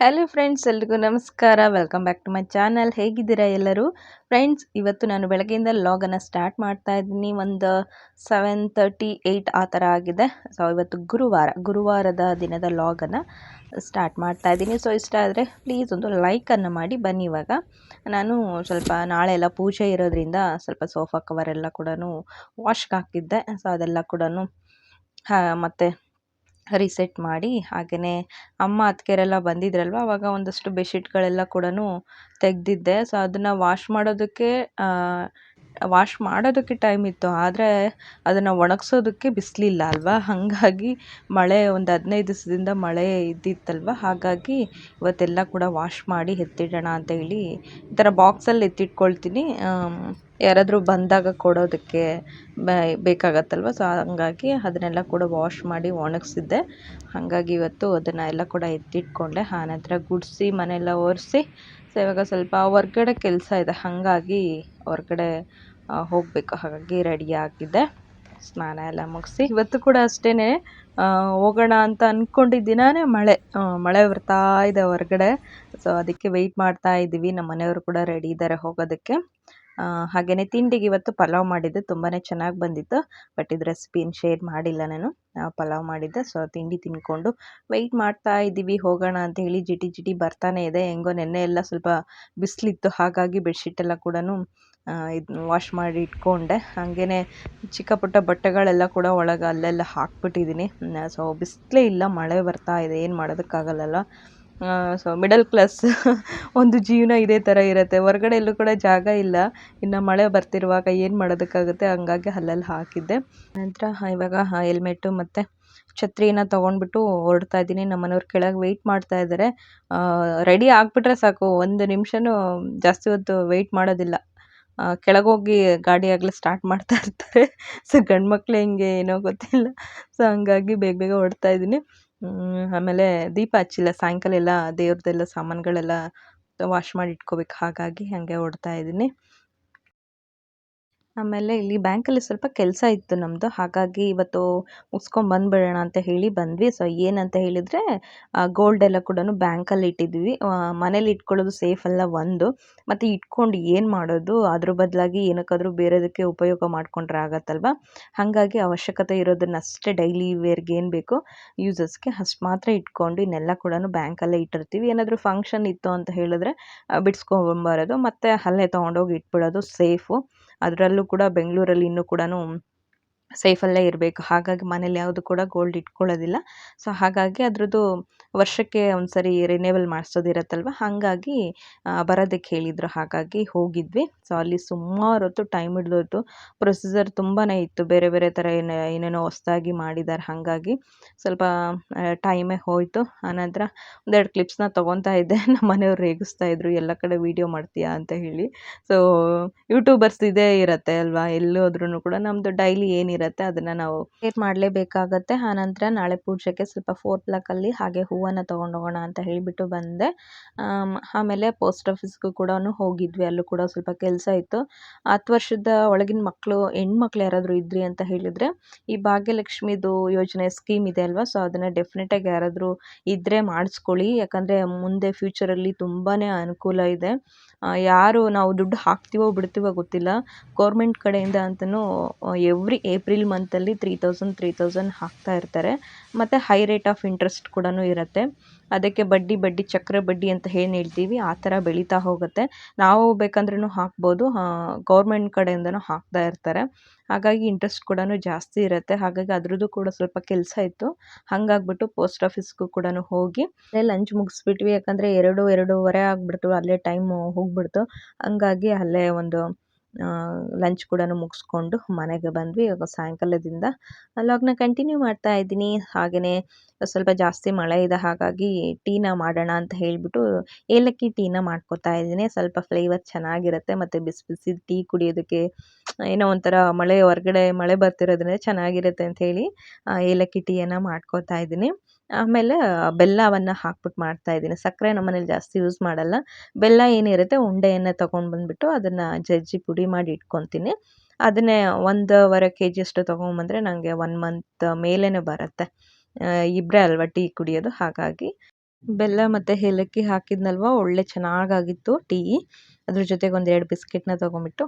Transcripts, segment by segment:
Hello friends ಎಲ್ರಿಗೂ ನಮಸ್ಕಾರ. Welcome back to my channel ಹೇಗಿದ್ದೀರಾ ಎಲ್ಲರೂ? ಫ್ರೆಂಡ್ಸ್ ಇವತ್ತು ನಾನು ಬೆಳಗ್ಗೆಯಿಂದ ಲಾಗನ್ನು ಸ್ಟಾರ್ಟ್ ಮಾಡ್ತಾ ಇದ್ದೀನಿ. ಒಂದು ಸೆವೆನ್ ತರ್ಟಿ ಏಯ್ಟ್ ಆ ಥರ ಆಗಿದೆ. ಸೊ ಇವತ್ತು ಗುರುವಾರ, ಗುರುವಾರದ ದಿನದ ಲಾಗನ್ನು ಸ್ಟಾರ್ಟ್ ಮಾಡ್ತಾ ಇದ್ದೀನಿ. ಸೊ ಇಷ್ಟ ಆದರೆ ಪ್ಲೀಸ್ ಒಂದು ಲೈಕನ್ನು ಮಾಡಿ ಬನ್ನಿ ಇವಾಗ. ನಾನು ಸ್ವಲ್ಪ ನಾಳೆ ಎಲ್ಲ ಪೂಜೆ ಇರೋದ್ರಿಂದ ಸ್ವಲ್ಪ ಸೋಫಾ ಕವರ್ ಎಲ್ಲ ಕೂಡ ವಾಶ್ಗೆ ಹಾಕಿದ್ದೆ ಸೊ ಅದೆಲ್ಲ ಕೂಡ ಮತ್ತು ರೀಸೆಟ್ ಮಾಡಿ ಹಾಗೆಯೇ ಅಮ್ಮ ಅತ್ತಿಗೆರೆಲ್ಲ ಬಂದಿದ್ರಲ್ವ, ಅವಾಗ ಒಂದಷ್ಟು ಬೆಡ್ಶೀಟ್ಗಳೆಲ್ಲ ಕೂಡ ತೆಗೆದಿದ್ದೆ. ಸೊ ಅದನ್ನು ವಾಶ್ ಮಾಡೋದಕ್ಕೆ ವಾಶ್ ಮಾಡೋದಕ್ಕೆ ಟೈಮ್ ಇತ್ತು. ಆದರೆ ಅದನ್ನು ಒಣಗಿಸೋದಕ್ಕೆ ಬಿಸಿಲಿಲ್ಲ ಅಲ್ವಾ? ಹಾಗಾಗಿ ಮಳೆ ಒಂದು ಹದಿನೈದು ದಿವಸದಿಂದ ಮಳೆ ಇದ್ದಿತ್ತಲ್ವ? ಹಾಗಾಗಿ ಇವತ್ತೆಲ್ಲ ಕೂಡ ವಾಶ್ ಮಾಡಿ ಎತ್ತಿಡೋಣ ಅಂತ ಹೇಳಿ ಈ ಥರ ಬಾಕ್ಸಲ್ಲಿ ಎತ್ತಿಟ್ಕೊಳ್ತೀನಿ. ಯಾರಾದರೂ ಬಂದಾಗ ಕೊಡೋದಕ್ಕೆ ಬೇಕಾಗತ್ತಲ್ವ? ಸೊ ಹಂಗಾಗಿ ಅದನ್ನೆಲ್ಲ ಕೂಡ ವಾಶ್ ಮಾಡಿ ಒಣಗಿಸಿದ್ದೆ. ಹಾಗಾಗಿ ಇವತ್ತು ಅದನ್ನು ಎಲ್ಲ ಕೂಡ ಎತ್ತಿಟ್ಕೊಂಡೆ. ಆನಂತರ ಗುಡಿಸಿ, ಮನೆಯೆಲ್ಲ ಒರೆಸಿ. ಸೊ ಇವಾಗ ಸ್ವಲ್ಪ ಹೊರ್ಗಡೆ ಕೆಲಸ ಇದೆ. ಹಾಗಾಗಿ ಹೊರ್ಗಡೆ ಹೋಗಬೇಕು. ಹಾಗಾಗಿ ರೆಡಿ ಆಗಿದ್ದೆ. ಸ್ನಾನ ಎಲ್ಲ ಮುಗಿಸಿ. ಇವತ್ತು ಕೂಡ ಅಷ್ಟೇ ಹೋಗೋಣ ಅಂತ ಅಂದ್ಕೊಂಡಿದ್ದಿನೇ ಮಳೆ. ಮಳೆ ಬರ್ತಾ ಇದೆ ಹೊರ್ಗಡೆ. ಸೊ ಅದಕ್ಕೆ ವೆಯ್ಟ್ ಮಾಡ್ತಾ ಇದ್ದೀವಿ ನಮ್ಮ ಮನೆಯವರು ಕೂಡ ರೆಡಿ ಇದ್ದಾರೆ ಹೋಗೋದಕ್ಕೆ. ಹಾಗೆಯೇ ತಿಂಡಿಗೆ ಇವತ್ತು ಪಲಾವ್ ಮಾಡಿದ್ದೆ ತುಂಬಾ ಚೆನ್ನಾಗಿ ಬಂದಿತ್ತು. ಬಟ್ ಇದು ರೆಸಿಪಿನ ಶೇರ್ ಮಾಡಿಲ್ಲ ನಾನು. ಪಲಾವ್ ಮಾಡಿದ್ದೆ ಸೊ ತಿಂಡಿ ತಿಂದ್ಕೊಂಡು ವೆಯ್ಟ್ ಮಾಡ್ತಾ ಇದ್ದೀವಿ. ಹೋಗೋಣ ಅಂತ ಹೇಳಿ ಜಿಟಿ ಜಿಟಿ ಬರ್ತಾನೆ ಇದೆ. ಹೆಂಗೋ ನೆನ್ನೆ ಎಲ್ಲ ಸ್ವಲ್ಪ ಬಿಸಿಲಿತ್ತು. ಹಾಗಾಗಿ ಬೆಡ್ಶೀಟ್ ಎಲ್ಲ ಕೂಡ ಇದು ವಾಶ್ ಮಾಡಿ ಇಟ್ಕೊಂಡೆ. ಹಾಗೇ ಚಿಕ್ಕ ಪುಟ್ಟ ಬಟ್ಟೆಗಳೆಲ್ಲ ಕೂಡ ಒಳಗೆ ಅಲ್ಲೆಲ್ಲ ಹಾಕ್ಬಿಟ್ಟಿದ್ದೀನಿ ಸೊ ಬಿಸಿಲೇ ಇಲ್ಲ. ಮಳೆ ಬರ್ತಾ ಇದೆ. ಏನು ಮಾಡೋದಕ್ಕಾಗಲ್ಲಲ್ಲ. ಸೊ ಮಿಡಲ್ ಕ್ಲಾಸ್ ಒಂದು ಜೀವನ ಇದೇ ಥರ ಇರುತ್ತೆ. ಹೊರಗಡೆ ಎಲ್ಲೂ ಕೂಡ ಜಾಗ ಇಲ್ಲ. ಇನ್ನು ಮಳೆ ಬರ್ತಿರುವಾಗ ಏನು ಮಾಡೋದಕ್ಕಾಗುತ್ತೆ? ಹಂಗಾಗಿ ಅಲ್ಲಲ್ಲಿ ಹಾಕಿದ್ದೆ. ನಂತರ ಇವಾಗ ಹೆಲ್ಮೆಟ್ಟು ಮತ್ತು ಛತ್ರಿನ ತೊಗೊಂಡ್ಬಿಟ್ಟು ಹೊರಡ್ತಾ ಇದ್ದೀನಿ. ನಮ್ಮ ಮನೆಯವ್ರು ಕೆಳಗೆ ವೆಯ್ಟ್ ಮಾಡ್ತಾ ಇದ್ದಾರೆ. ರೆಡಿ ಆಗಿಬಿಟ್ರೆ ಸಾಕು. ಒಂದು ನಿಮಿಷನೂ ಜಾಸ್ತಿ ಹೊತ್ತು ವೆಯ್ಟ್ ಮಾಡೋದಿಲ್ಲ. ಕೆಳಗೋಗಿ ಗಾಡಿ ಆಗಲೇ ಸ್ಟಾರ್ಟ್ ಮಾಡ್ತಾ ಇರ್ತಾರೆ. ಸೊ ಗಂಡು ಮಕ್ಳು ಹೆಂಗೆ, ಏನೋ ಗೊತ್ತಿಲ್ಲ. ಸೊ ಹಂಗಾಗಿ ಬೇಗ ಬೇಗ ಹೊರಡ್ತಾ ಇದ್ದೀನಿ. ಆಮೇಲೆ ದೀಪ ಹಚ್ಚಿಲ್ಲ ಸಾಯಂಕಾಲ ಎಲ್ಲ ದೇವ್ರದ್ದೆಲ್ಲ ಸಾಮಾನುಗಳೆಲ್ಲ ವಾಶ್ ಮಾಡಿ ಇಟ್ಕೋಬೇಕು ಹಾಗಾಗಿ ಹಾಗೆ ಹೊಡ್ತಾ ಇದ್ದೀನಿ. ಆಮೇಲೆ ಇಲ್ಲಿ ಬ್ಯಾಂಕಲ್ಲಿ ಸ್ವಲ್ಪ ಕೆಲಸ ಇತ್ತು ನಮ್ಮದು ಹಾಗಾಗಿ ಇವತ್ತು ಮುಗಿಸ್ಕೊಂಡು ಬಂದುಬಿಡೋಣ ಅಂತ ಹೇಳಿ ಬಂದ್ವಿ. ಸೊ ಏನಂತ ಹೇಳಿದರೆ ಗೋಲ್ಡ್ ಎಲ್ಲ ಕೂಡ ಬ್ಯಾಂಕಲ್ಲಿ ಇಟ್ಟಿದ್ವಿ. ಮನೇಲಿ ಇಟ್ಕೊಳ್ಳೋದು ಸೇಫ್ ಅಲ್ಲ ಒಂದು. ಮತ್ತು ಇಟ್ಕೊಂಡು ಏನು ಮಾಡೋದು? ಅದ್ರ ಬದಲಾಗಿ ಏನಕ್ಕಾದರೂ ಬೇರೆದಕ್ಕೆ ಉಪಯೋಗ ಮಾಡಿಕೊಂಡ್ರೆ ಆಗತ್ತಲ್ವ? ಹಾಗಾಗಿ ಅವಶ್ಯಕತೆ ಇರೋದನ್ನಷ್ಟೇ ಡೈಲಿ ವೇರ್ಗೆ ಏನು ಬೇಕು? ಯೂಸಸ್ಗೆ ಅಷ್ಟು ಮಾತ್ರ ಇಟ್ಕೊಂಡು ಇನ್ನೆಲ್ಲ ಕೂಡ ಬ್ಯಾಂಕಲ್ಲೇ ಇಟ್ಟಿರ್ತೀವಿ. ಏನಾದರೂ ಫಂಕ್ಷನ್ ಇತ್ತು ಅಂತ ಹೇಳಿದ್ರೆ ಬಿಡಿಸ್ಕೊಂಬರೋದು. ಮತ್ತು ಅಲ್ಲೇ ತೊಗೊಂಡೋಗಿ ಇಟ್ಬಿಡೋದು ಸೇಫು ಅದರಲ್ಲೂ ಕೂಡ ಬೆಂಗಳೂರಲ್ಲಿ ಇನ್ನೂ ಕೂಡ ಸೇಫಲ್ಲೇ ಇರಬೇಕು. ಹಾಗಾಗಿ ಮನೇಲಿ ಯಾವುದು ಕೂಡ ಗೋಲ್ಡ್ ಇಟ್ಕೊಳ್ಳೋದಿಲ್ಲ. ಸೊ ಹಾಗಾಗಿ ಅದರದ್ದು ವರ್ಷಕ್ಕೆ ಒಂದು ಸರಿ ಮಾಡಿಸೋದಿರತ್ತಲ್ವ? ಹಾಗಾಗಿ ಬರೋದಕ್ಕೆ ಹೇಳಿದರು. ಹಾಗಾಗಿ ಹೋಗಿದ್ವಿ. ಸೊ ಅಲ್ಲಿ ಸುಮಾರು ಹೊತ್ತು ಟೈಮ್ ಹಿಡಿದೋಯ್ತು. ಪ್ರೊಸೀಜರ್ ತುಂಬಾ ಇತ್ತು. ಬೇರೆ ಬೇರೆ ಥರ ಏನು, ಏನೇನೋ ಹೊಸ್ದಾಗಿ ಮಾಡಿದ್ದಾರೆ ಹಾಗಾಗಿ ಸ್ವಲ್ಪ ಟೈಮೇ ಹೋಯಿತು. ಆನಂತರ ಒಂದೆರಡು ಕ್ಲಿಪ್ಸ್ನ ತೊಗೊತಾ ಇದ್ದೆ. ನಮ್ಮ ಮನೆಯವ್ರು ರೇಗಿಸ್ತಾ ಇದ್ರು. ಎಲ್ಲ ಕಡೆ ವೀಡಿಯೋ ಮಾಡ್ತೀಯಾ? ಅಂತ ಹೇಳಿ. ಸೊ ಯೂಟ್ಯೂಬರ್ಸ್ ಇದೇ ಇರುತ್ತೆ ಅಲ್ವಾ? ಎಲ್ಲೋದ್ರೂ ಕೂಡ ನಮ್ಮದು ಡೈಲಿ ಏನಿರುತ್ತೆ ಅದನ್ನು ನಾವು ಕೇರ್ ಮಾಡಲೇಬೇಕಾಗತ್ತೆ. ಆನಂತರ ನಾಳೆ ಪೂಜೆಗೆ ಸ್ವಲ್ಪ ಫೋರ್ ಪ್ಲಾಕಲ್ಲಿ ಹಾಗೆ ಹೂವನ್ನು ತೊಗೊಂಡೋಗೋಣ ಅಂತ ಹೇಳಿಬಿಟ್ಟು ಬಂದೆ. ಆಮೇಲೆ ಪೋಸ್ಟ್ ಆಫೀಸ್ಗೂ ಕೂಡ ಹೋಗಿದ್ವಿ. ಅಲ್ಲೂ ಕೂಡ ಸ್ವಲ್ಪ ಕೆಲಸ ಇತ್ತು. ಹತ್ತು ವರ್ಷದ ಒಳಗಿನ ಮಕ್ಕಳು ಹೆಣ್ಮಕ್ಳು ಯಾರಾದರೂ ಇದ್ರಿ ಅಂತ ಹೇಳಿದರೆ, ಈ ಭಾಗ್ಯಲಕ್ಷ್ಮಿದು ಯೋಜನೆ ಸ್ಕೀಮ್ ಇದೆ ಅಲ್ವಾ? ಸೊ ಅದನ್ನು ಡೆಫಿನೆಟಾಗಿ ಯಾರಾದರೂ ಇದ್ದರೆ ಮಾಡಿಸ್ಕೊಳ್ಳಿ. ಯಾಕಂದರೆ ಮುಂದೆ ಫ್ಯೂಚರಲ್ಲಿ ತುಂಬಾ ಅನುಕೂಲ ಇದೆ. ಯಾರು ನಾವು ದುಡ್ಡು ಹಾಕ್ತೀವೋ ಬಿಡ್ತೀವೋ ಗೊತ್ತಿಲ್ಲ. ಗೌರ್ಮೆಂಟ್ ಕಡೆಯಿಂದ ಅಂತಲೂ ಎವ್ರಿ ಏಪ್ರಿಲ್ ಮಂತಲ್ಲಿ ತ್ರೀ ತೌಸಂಡ್ ತ್ರೀ ತೌಸಂಡ್ ಹಾಕ್ತಾ ಇರ್ತಾರೆ. ಮತ್ತು ಹೈ ರೇಟ್ ಆಫ್ ಇಂಟ್ರೆಸ್ಟ್ ಕೂಡ ಇರುತ್ತೆ. ಅದಕ್ಕೆ ಬಡ್ಡಿ ಬಡ್ಡಿ, ಚಕ್ರ ಬಡ್ಡಿ ಅಂತ ಏನು ಹೇಳ್ತೀವಿ, ಆ ಥರ ಬೆಳೀತಾ ಹೋಗುತ್ತೆ. ನಾವು ಬೇಕಂದ್ರೂ ಹಾಕ್ಬೋದು. ಗೌರ್ಮೆಂಟ್ ಕಡೆಯಿಂದನೂ ಹಾಕ್ತಾ ಇರ್ತಾರೆ. ಹಾಗಾಗಿ ಇಂಟ್ರೆಸ್ಟ್ ಕೂಡ ಜಾಸ್ತಿ ಇರುತ್ತೆ. ಹಾಗಾಗಿ ಅದ್ರದ್ದು ಕೂಡ ಸ್ವಲ್ಪ ಕೆಲಸ ಇತ್ತು. ಹಾಗಾಗ್ಬಿಟ್ಟು ಪೋಸ್ಟ್ ಆಫೀಸ್ಗೂ ಕೂಡ ಹೋಗಿ, ಅಲ್ಲೇ ಲಂಚ್ ಮುಗಿಸ್ಬಿಟ್ವಿ. ಯಾಕಂದರೆ ಎರಡು, ಎರಡೂವರೆ ಆಗಿಬಿಡ್ತು. ಅಲ್ಲೇ ಟೈಮು ಹೋಗ್ಬಿಡ್ತು. ಹಂಗಾಗಿ ಅಲ್ಲೇ ಒಂದು ಲಂಚ್ ಕೂಡ ಮುಗಿಸ್ಕೊಂಡು ಮನೆಗೆ ಬಂದ್ವಿ. ಇವಾಗ ಸಾಯಂಕಾಲದಿಂದ ಲಾಗ್ನ ಕಂಟಿನ್ಯೂ ಮಾಡ್ತಾ ಇದ್ದೀನಿ. ಹಾಗೆಯೇ ಸ್ವಲ್ಪ ಜಾಸ್ತಿ ಮಳೆ ಇದೆ ಹಾಗಾಗಿ ಟೀನ ಮಾಡೋಣ ಅಂತ ಹೇಳಿಬಿಟ್ಟು ಏಲಕ್ಕಿ ಟೀನ ಮಾಡ್ಕೊತಾ ಇದ್ದೀನಿ. ಸ್ವಲ್ಪ ಫ್ಲೇವರ್ ಚೆನ್ನಾಗಿರುತ್ತೆ ಮತ್ತು ಬಿಸಿ ಬಿಸಿ ಟೀ ಕುಡಿಯೋದಕ್ಕೆ ಏನೋ ಒಂಥರ ಮಳೆ ಹೊರಗಡೆ ಮಳೆ ಬರ್ತಿರೋದ್ರಿಂದ ಚೆನ್ನಾಗಿರುತ್ತೆ ಅಂಥೇಳಿ ಏಲಕ್ಕಿ ಟೀಯನ್ನು ಮಾಡ್ಕೊತಾ ಇದ್ದೀನಿ. ಆಮೇಲೆ ಬೆಲ್ಲವನ್ನು ಹಾಕ್ಬಿಟ್ಟು ಮಾಡ್ತಾಯಿದ್ದೀನಿ ಸಕ್ಕರೆ ನಮ್ಮ ಮನೇಲಿ ಜಾಸ್ತಿ ಯೂಸ್ ಮಾಡಲ್ಲ. ಬೆಲ್ಲ ಏನಿರುತ್ತೆ ಉಂಡೆಯನ್ನು ತೊಗೊಂಡು ಬಂದುಬಿಟ್ಟು ಅದನ್ನು ಜಜ್ಜಿ ಪುಡಿ ಮಾಡಿ ಇಟ್ಕೊತೀನಿ. ಅದನ್ನೇ ಒಂದೂವರೆ ಕೆ ಜಿಯಷ್ಟು ತೊಗೊಂಬಂದರೆ ನನಗೆ ಒನ್ ಮಂತ್ ಮೇಲೇ ಬರುತ್ತೆ. ಇಬ್ಬರೇ ಅಲ್ವಾ ಟೀ ಕುಡಿಯೋದು, ಹಾಗಾಗಿ. ಬೆಲ್ಲ ಮತ್ತು ಏಲಕ್ಕಿ ಹಾಕಿದ್ನಲ್ವ, ಒಳ್ಳೆ ಚೆನ್ನಾಗಾಗಿತ್ತು ಟೀ. ಅದ್ರ ಜೊತೆಗೆ ಒಂದೆರಡು ಬಿಸ್ಕೆಟ್ನ ತೊಗೊಂಬಿಟ್ಟು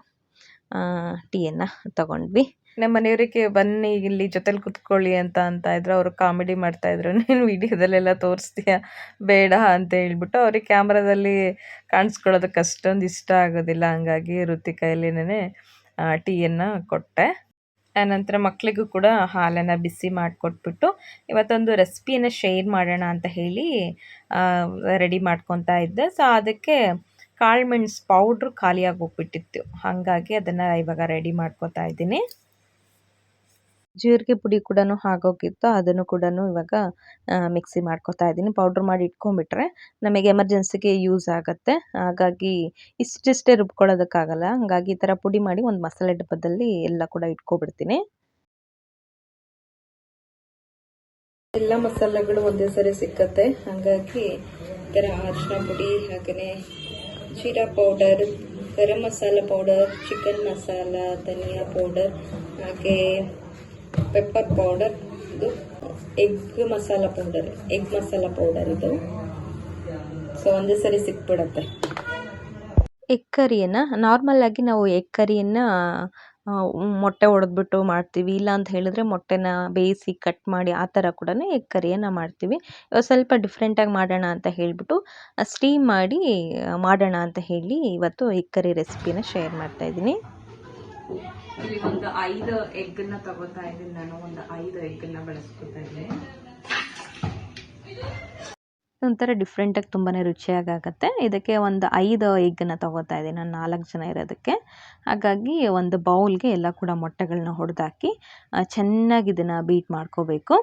ಟೀಯನ್ನು ತಗೊಂಡ್ವಿ. ನಮ್ಮ ಮನೆಯವರಿಗೆ ಬನ್ನಿ, ಇಲ್ಲಿ ಜೊತೆಲಿ ಕುತ್ಕೊಳ್ಳಿ ಅಂತ ಅಂತ ಇದ್ರು. ಅವರು ಕಾಮಿಡಿ ಮಾಡ್ತಾ ಇದ್ರು. ನೀನು ವಿಡಿಯೋದಲ್ಲೆಲ್ಲ ತೋರಿಸ್ತೀಯ? ಬೇಡ ಅಂತ ಹೇಳ್ಬಿಟ್ಟು ಅವ್ರಿಗೆ ಕ್ಯಾಮ್ರಾದಲ್ಲಿ ಕಾಣಿಸ್ಕೊಳ್ಳೋದಕ್ಕೆ ಅಷ್ಟೊಂದು ಇಷ್ಟ ಆಗೋದಿಲ್ಲ. ಹಂಗಾಗಿ ರುತಿ ಕೈಲಿನೇ ಟೀಯನ್ನು ಕೊಟ್ಟೆ. ಆನಂತರ ಮಕ್ಕಳಿಗೂ ಕೂಡ ಹಾಲನ್ನು ಬಿಸಿ ಮಾಡಿಕೊಟ್ಬಿಟ್ಟು ಇವತ್ತೊಂದು ರೆಸಿಪಿಯನ್ನು ಶೇರ್ ಮಾಡೋಣ ಅಂತ ಹೇಳಿ ರೆಡಿ ಮಾಡ್ಕೊತಾ ಇದ್ದೆ. ಸೊ, ಅದಕ್ಕೆ ಕಾಳು ಮೆಣಸು ಪೌಡ್ರು ಖಾಲಿಯಾಗಿ ಹೋಗ್ಬಿಟ್ಟಿತ್ತು. ಹಾಗಾಗಿ ಅದನ್ನು ಇವಾಗ ರೆಡಿ ಮಾಡ್ಕೊತಾ ಇದ್ದೀನಿ. ಜೀರಿಗೆ ಪುಡಿ ಕೂಡ ಆಗೋಗಿತ್ತು, ಅದನ್ನು ಕೂಡ ಇವಾಗ ಮಿಕ್ಸಿ ಮಾಡ್ಕೊತಾ ಇದ್ದೀನಿ. ಪೌಡ್ರ್ ಮಾಡಿ ಇಟ್ಕೊಂಡ್ಬಿಟ್ರೆ ನಮಗೆ ಎಮರ್ಜೆನ್ಸಿಗೆ ಯೂಸ್ ಆಗುತ್ತೆ. ಹಾಗಾಗಿ ಇಷ್ಟಿಷ್ಟೇ ರುಬ್ಕೊಳ್ಳೋದಕ್ಕಾಗಲ್ಲ. ಹಾಗಾಗಿ ಈ ಥರ ಪುಡಿ ಮಾಡಿ ಒಂದು ಮಸಾಲೆ ಡಬ್ಬದಲ್ಲಿ ಎಲ್ಲ ಕೂಡ ಇಟ್ಕೊಬಿಡ್ತೀನಿ. ಎಲ್ಲ ಮಸಾಲೆಗಳು ಒಂದೇ ಸರಿ ಸಿಕ್ಕತ್ತೆ. ಹಾಗಾಗಿ ಈ ಥರ ಅರಿಶಿನ ಪುಡಿ, ಹಾಗೆಯೇ jeera powder, garam masala powder, chicken masala, ಧನಿಯಾ ಪೌಡರ್ ಹಾಗೆ ಪೆಪ್ಪರ್ ಪೌಡರ್ ಇದು egg masala powder egg masala powder ಇದು. ಸೊ ಒಂದೇ ಸರಿ ಸಿಕ್ಬಿಡತ್ತೆ. ಎಗ್ ಕರಿಯನ್ನು ನಾರ್ಮಲ್ ಆಗಿ ನಾವು ಎಗ್ ಕರಿಯನ್ನು ಮೊಟ್ಟೆ ಒಡೆದ್ಬಿಟ್ಟು ಮಾಡ್ತೀವಿ. ಇಲ್ಲ ಅಂತ ಹೇಳಿದ್ರೆ ಮೊಟ್ಟೆನ ಬೇಯಿಸಿ ಕಟ್ ಮಾಡಿ ಆ ಥರ ಕೂಡ ಎಗ್ ಕರಿಯನ್ನು ಮಾಡ್ತೀವಿ. ಸ್ವಲ್ಪ ಡಿಫ್ರೆಂಟಾಗಿ ಮಾಡೋಣ ಅಂತ ಹೇಳಿಬಿಟ್ಟು ಸ್ಟೀಮ್ ಮಾಡಿ ಮಾಡೋಣ ಅಂತ ಹೇಳಿ ಇವತ್ತು ಎಗ್ ಕರಿ ರೆಸಿಪಿನ ಶೇರ್ ಮಾಡ್ತಾ ಇದ್ದೀನಿ. ಇಲ್ಲಿ ಒಂದು ಐದು ಎಗ್ನ ತಗೋತಾ ಇದ್ದೀನಿ. ನಾನು ಒಂದು ಐದು ಎಗ್ನ ಬಳಸ್ಕೊತಾ ಇದ್ದೀನಿ ಒಂಥರ ಡಿಫ್ರೆಂಟಾಗಿ ತುಂಬಾ ರುಚಿಯಾಗಿ ಆಗುತ್ತೆ ಇದಕ್ಕೆ ಒಂದು ಐದು ಎಗ್ಗನ್ನು ತಗೋತಾ ಇದ್ದೀನಿ. ನಾನು ನಾಲ್ಕು ಜನ ಇರೋದಕ್ಕೆ. ಹಾಗಾಗಿ ಒಂದು ಬೌಲ್ಗೆ ಎಲ್ಲ ಕೂಡ ಮೊಟ್ಟೆಗಳನ್ನ ಹೊಡೆದಾಕಿ ಚೆನ್ನಾಗಿ ಇದನ್ನು ಬೀಟ್ ಮಾಡ್ಕೋಬೇಕು.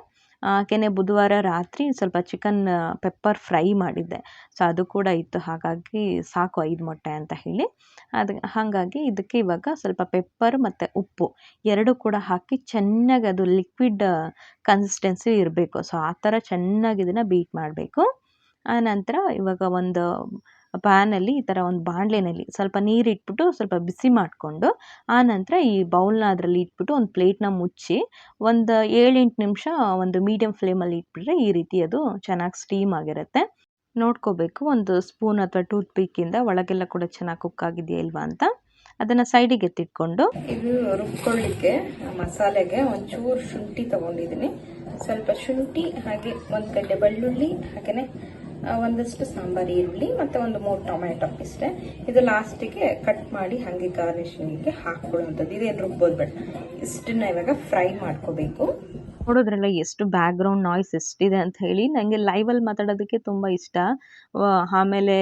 ಹಾಗೆಯೇ ಬುಧವಾರ ರಾತ್ರಿ ಸ್ವಲ್ಪ ಚಿಕನ್ ಪೆಪ್ಪರ್ ಫ್ರೈ ಮಾಡಿದ್ದೆ. ಸೊ ಅದು ಕೂಡ ಇತ್ತು. ಹಾಗಾಗಿ ಸಾಕು ಐದು ಮೊಟ್ಟೆ ಅಂತ ಹೇಳಿ. ಅದು, ಹಾಗಾಗಿ ಇದಕ್ಕೆ ಇವಾಗ ಸ್ವಲ್ಪ ಪೆಪ್ಪರ್ ಮತ್ತು ಉಪ್ಪು ಎರಡು ಕೂಡ ಹಾಕಿ ಚೆನ್ನಾಗಿ ಅದು ಲಿಕ್ವಿಡ್ ಕನ್ಸಿಸ್ಟೆನ್ಸಿ ಇರಬೇಕು. ಸೊ ಆ ಥರ ಚೆನ್ನಾಗಿ ಇದನ್ನು ಬೀಟ್ ಮಾಡಬೇಕು. ಆನಂತರ ಇವಾಗ ಒಂದು ಪ್ಯಾನಲ್ಲಿ ಈ ಥರ ಒಂದು ಬಾಣಲೆನಲ್ಲಿ ಸ್ವಲ್ಪ ನೀರು ಇಟ್ಬಿಟ್ಟು ಸ್ವಲ್ಪ ಬಿಸಿ ಮಾಡಿಕೊಂಡು ಆನಂತರ ಈ ಬೌಲ್ನ ಅದರಲ್ಲಿ ಇಟ್ಬಿಟ್ಟು ಒಂದು ಪ್ಲೇಟ್ನ ಮುಚ್ಚಿ ಒಂದು ಏಳೆಂಟು ನಿಮಿಷ ಒಂದು ಮೀಡಿಯಮ್ ಫ್ಲೇಮಲ್ಲಿ ಇಟ್ಬಿಟ್ರೆ ಈ ರೀತಿ ಅದು ಚೆನ್ನಾಗಿ ಸ್ಟೀಮ್ ಆಗಿರುತ್ತೆ. ನೋಡ್ಕೋಬೇಕು, ಒಂದು ಸ್ಪೂನ್ ಅಥವಾ ಟೂತ್ ಪಿಕ್ಕಿಂದ ಒಳಗೆಲ್ಲ ಕೂಡ ಚೆನ್ನಾಗಿ ಕುಕ್ ಆಗಿದೆಯಾ ಇಲ್ವಾ ಅಂತ. ಅದನ್ನು ಸೈಡಿಗೆ ಎತ್ತಿಟ್ಕೊಂಡು. ಇದು ರುಬ್ಕೊಳ್ಳಿಕ್ಕೆ ಮಸಾಲೆಗೆ ಒಂಚೂರು ಶುಂಠಿ ತಗೊಂಡಿದ್ದೀನಿ. ಸ್ವಲ್ಪ ಶುಂಠಿ, ಹಾಗೆ ಒಂದು ಗಡ್ಡೆ ಬೆಳ್ಳುಳ್ಳಿ ಹಾಗೆಯೇ ಒಂದಷ್ಟು ಸಾಂಬಾರ್, ಈರುಳ್ಳಿ ಮತ್ತೆ ಒಂದು ಮೂರು ಟೊಮೆಟೊ ಇಷ್ಟೇ. ಇದು ಲಾಸ್ಟಿಗೆ ಕಟ್ ಮಾಡಿ ಹಾಗೆ ಗಾರ್ನಿಶಿಂಗಿಗೆ ಹಾಕ್ಕೊಳ್ಳುವಂಥದ್ದು. ಇದೇನು ರುಬ್ಬೋದು ಬೇಡ. ಇಷ್ಟನ್ನ ಇವಾಗ ಫ್ರೈ ಮಾಡ್ಕೋಬೇಕು. ನೋಡೋದ್ರಲ್ಲ ಎಷ್ಟು ಬ್ಯಾಕ್ಗ್ರೌಂಡ್ ನಾಯ್ಸ್ ಎಷ್ಟಿದೆ ಅಂತ ಹೇಳಿ ನನಗೆ ಲೈವಲ್ಲಿ ಮಾತಾಡೋದಕ್ಕೆ ತುಂಬ ಇಷ್ಟ. ಆಮೇಲೆ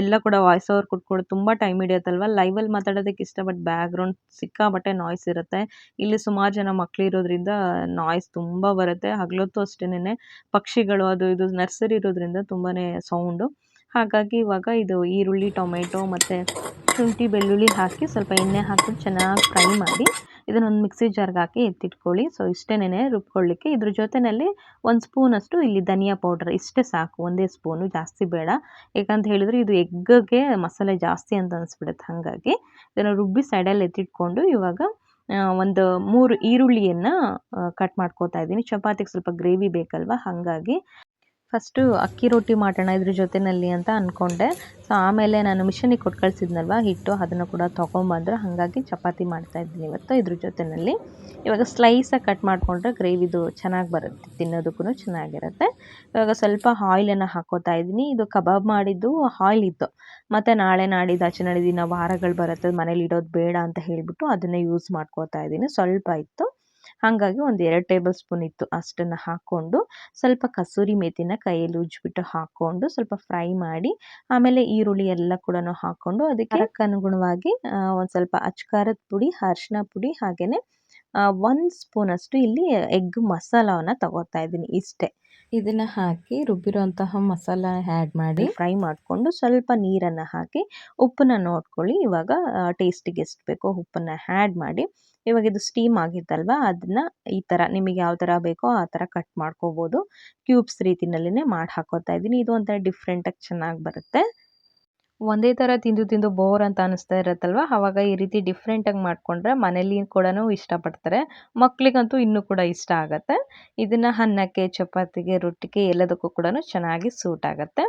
ಎಲ್ಲ ಕೂಡ ವಾಯ್ಸ್ ಓವರ್ ಕೊಟ್ಕೊಂಡು ತುಂಬ ಟೈಮ್ ಹಿಡಿಯತ್ತಲ್ವ? ಲೈವಲ್ಲಿ ಮಾತಾಡೋದಕ್ಕೆ ಇಷ್ಟ ಬಟ್ ಬ್ಯಾಕ್ಗ್ರೌಂಡ್ ಸಿಕ್ಕಾಪಟ್ಟೆ ನಾಯ್ಸ್ ಇರುತ್ತೆ. ಇಲ್ಲಿ ಸುಮಾರು ಜನ ಮಕ್ಳು ಇರೋದ್ರಿಂದ ನಾಯ್ಸ್ ತುಂಬ ಬರುತ್ತೆ. ಹಗಲೊತ್ತು ಅಷ್ಟೇನೆ ಪಕ್ಷಿಗಳು ಅದು ಇದು, ನರ್ಸರಿ ಇರೋದ್ರಿಂದ ತುಂಬಾ ಸೌಂಡು ಹಾಗಾಗಿ ಇವಾಗ ಇದು ಈರುಳ್ಳಿ, ಟೊಮೆಟೊ ಮತ್ತು ಶುಂಠಿ ಬೆಳ್ಳುಳ್ಳಿ ಹಾಕಿ ಸ್ವಲ್ಪ ಎಣ್ಣೆ ಹಾಕಿ ಚೆನ್ನಾಗಿ ಫ್ರೈ ಮಾಡಿ ಇದನ್ನೊಂದು ಮಿಕ್ಸಿ ಜಾರ್ಗೆ ಹಾಕಿ ಎತ್ತಿಟ್ಕೊಳ್ಳಿ. ಸೊ ಇಷ್ಟೇನೆ ರುಬ್ಕೊಳ್ಳಿಕ್ಕೆ ಇದ್ರ ಜೊತೆಯಲ್ಲಿ ಒಂದು ಸ್ಪೂನಷ್ಟು ಇಲ್ಲಿ ಧನಿಯಾ ಪೌಡರ್ ಇಷ್ಟೇ ಸಾಕು, ಒಂದೇ ಸ್ಪೂನು ಜಾಸ್ತಿ ಬೇಡ. ಯಾಕಂತ ಹೇಳಿದರೆ ಇದು ಎಗ್ಗೆ ಮಸಾಲೆ ಜಾಸ್ತಿ ಅಂತ ಅನಿಸ್ಬಿಡುತ್ತೆ ಹಾಗಾಗಿ. ಇದನ್ನು ರುಬ್ಬಿ ಸೈಡಲ್ಲಿ ಎತ್ತಿಟ್ಕೊಂಡು ಇವಾಗ ಒಂದು ಮೂರು ಈರುಳ್ಳಿಯನ್ನು ಕಟ್ ಮಾಡ್ಕೋತಾ ಇದ್ದೀನಿ. ಚಪಾತಿಗೆ ಸ್ವಲ್ಪ ಗ್ರೇವಿ ಬೇಕಲ್ವ? ಹಾಗಾಗಿ ಫಸ್ಟು ಅಕ್ಕಿ ರೊಟ್ಟಿ ಮಾಡೋಣ ಇದ್ರ ಜೊತೆಯಲ್ಲಿ ಅಂತ ಅಂದ್ಕೊಂಡೆ ಸೊ ಆಮೇಲೆ ನಾನು ಮಿಷನಿಗೆ ಕೊಟ್ಟು ಕಳಿಸಿದ್ನಲ್ವ, ಹಿಟ್ಟು ಅದನ್ನು ಕೂಡ ತೊಗೊಂಬಂದ್ರೆ. ಹಾಗಾಗಿ ಚಪಾತಿ ಮಾಡ್ತಾಯಿದ್ದೀನಿ ಇವತ್ತು ಇದ್ರ ಜೊತೆಯಲ್ಲಿ ಇವಾಗ ಸ್ಲೈಸಾಗಿ ಕಟ್ ಮಾಡಿಕೊಂಡ್ರೆ ಗ್ರೇವಿದು ಚೆನ್ನಾಗಿ ಬರುತ್ತೆ, ತಿನ್ನೋದಕ್ಕೂ ಚೆನ್ನಾಗಿರುತ್ತೆ. ಇವಾಗ ಸ್ವಲ್ಪ ಆಯಿಲನ್ನು ಹಾಕೋತಾ ಇದ್ದೀನಿ. ಇದು ಕಬಾಬ್ ಮಾಡಿದ್ದು ಆಯಿಲ್ ಇತ್ತು. ಮತ್ತು ನಾಳೆ ನಾಡಿದ್ದು ಆಚೆ ನಾಡಿದ್ದು ವಾರಗಳು ಬರುತ್ತೆ ಮನೇಲಿ ಇಡೋದು ಬೇಡ ಅಂತ ಹೇಳಿಬಿಟ್ಟು ಅದನ್ನೇ ಯೂಸ್ ಮಾಡ್ಕೋತಾ ಇದ್ದೀನಿ. ಸ್ವಲ್ಪ ಇತ್ತು. ಹಾಗಾಗಿ ಒಂದು ಎರಡು ಟೇಬಲ್ ಸ್ಪೂನ್ ಇತ್ತು ಅಷ್ಟನ್ನು ಹಾಕ್ಕೊಂಡು ಸ್ವಲ್ಪ ಕಸೂರಿ ಮೇತಿನ ಕೈಯಲ್ಲಿ ಉಜ್ಜಿಬಿಟ್ಟು ಹಾಕ್ಕೊಂಡು ಸ್ವಲ್ಪ ಫ್ರೈ ಮಾಡಿ ಆಮೇಲೆ ಈರುಳ್ಳಿ ಎಲ್ಲ ಕೂಡ ಹಾಕ್ಕೊಂಡು ಅದಕ್ಕೆ ಅನುಗುಣವಾಗಿ ಒಂದು ಸ್ವಲ್ಪ ಅಚ್ಕಾರದ ಪುಡಿ ಅರಿಶಿನ ಪುಡಿ ಹಾಗೆಯೇ ಒಂದು ಸ್ಪೂನಷ್ಟು ಇಲ್ಲಿ ಎಗ್ ಮಸಾಲವನ್ನು ತಗೋತಾ ಇದ್ದೀನಿ ಇಷ್ಟೇ. ಇದನ್ನು ಹಾಕಿ ರುಬ್ಬಿರೋಂತಹ ಮಸಾಲ ಆ್ಯಡ್ ಮಾಡಿ ಫ್ರೈ ಮಾಡಿಕೊಂಡು ಸ್ವಲ್ಪ ನೀರನ್ನು ಹಾಕಿ ಉಪ್ಪನ್ನ ನೋಡ್ಕೊಳ್ಳಿ. ಇವಾಗ ಟೇಸ್ಟಿಗೆ ಎಷ್ಟು ಬೇಕೋ ಉಪ್ಪನ್ನು ಆ್ಯಡ್ ಮಾಡಿ. ಇವಾಗ ಇದು ಸ್ಟೀಮ್ ಆಗಿತ್ತಲ್ವ ಅದನ್ನ ಈ ಥರ ನಿಮಗೆ ಯಾವ ಥರ ಬೇಕೋ ಆ ಥರ ಕಟ್ ಮಾಡ್ಕೋಬೋದು. ಕ್ಯೂಬ್ಸ್ ರೀತಿನಲ್ಲಿನೇ ಮಾಡಿ ಹಾಕೋತಾ ಇದ್ದೀನಿ. ಇದು ಒಂಥರ ಡಿಫ್ರೆಂಟಾಗಿ ಚೆನ್ನಾಗಿ ಬರುತ್ತೆ. ಒಂದೇ ಥರ ತಿಂದು ತಿಂದು ಬೋರ್ ಅಂತ ಅನಿಸ್ತಾ ಇರುತ್ತಲ್ವ? ಆವಾಗ ಈ ರೀತಿ ಡಿಫ್ರೆಂಟಾಗಿ ಮಾಡಿಕೊಂಡ್ರೆ ಮನೇಲಿ ಕೂಡ ಇಷ್ಟಪಡ್ತಾರೆ. ಮಕ್ಕಳಿಗಂತೂ ಇನ್ನೂ ಕೂಡ ಇಷ್ಟ ಆಗುತ್ತೆ. ಇದನ್ನು ಅನ್ನಕ್ಕೆ, ಚಪಾತಿಗೆ, ರೊಟ್ಟಿಗೆ ಎಲ್ಲದಕ್ಕೂ ಕೂಡ ಚೆನ್ನಾಗಿ ಸೂಟ್ ಆಗುತ್ತೆ.